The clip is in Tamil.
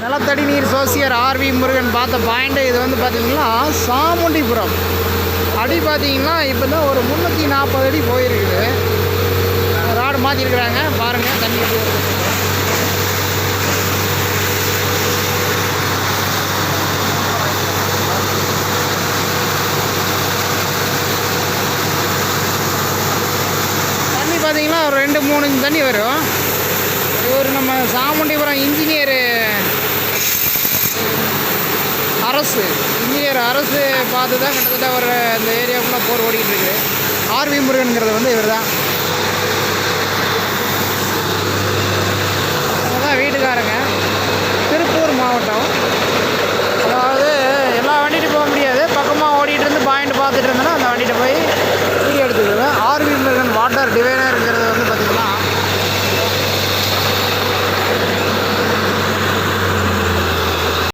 நிலத்தடி நீர் சோசியர் ஆர்வி முருகன் பார்த்த பாயிண்ட் இது வந்து பார்த்தீங்கன்னா சாமுண்டிபுரம். அடி பார்த்தீங்கன்னா இப்போ தான் ஒரு முந்நூற்றி நாற்பது அடி போயிருக்குது. ராடு மாற்றிருக்கிறாங்க பாருங்கள் தண்ணி தண்ணி பார்த்தீங்கன்னா ஒரு ரெண்டு மூணு தண்ணி வரும். இவர் நம்ம சாமுண்டிபுரம் இன்ஜினியரு அரசு இன்ஜினியர் அரசு பார்த்து தான் கிட்டத்தட்ட ஒரு இந்த ஏரியாவுக்குள்ளே போர் ஓடிக்கிட்டு இருக்குது ஆர்வி முருகனுங்கிறது வந்து இவர் தான் தான் வீட்டுக்காரங்க. திருப்பூர் மாவட்டம். அதாவது எல்லா வண்டிகிட்டு போக முடியாது. பக்கமாக ஓடிட்டு இருந்து பாயிண்ட் பார்த்துட்டு இருந்தேன்னா அந்த வண்டிகிட்ட போய் வீடியோ எடுத்துக்கிடுவேன். RV Murugan water divide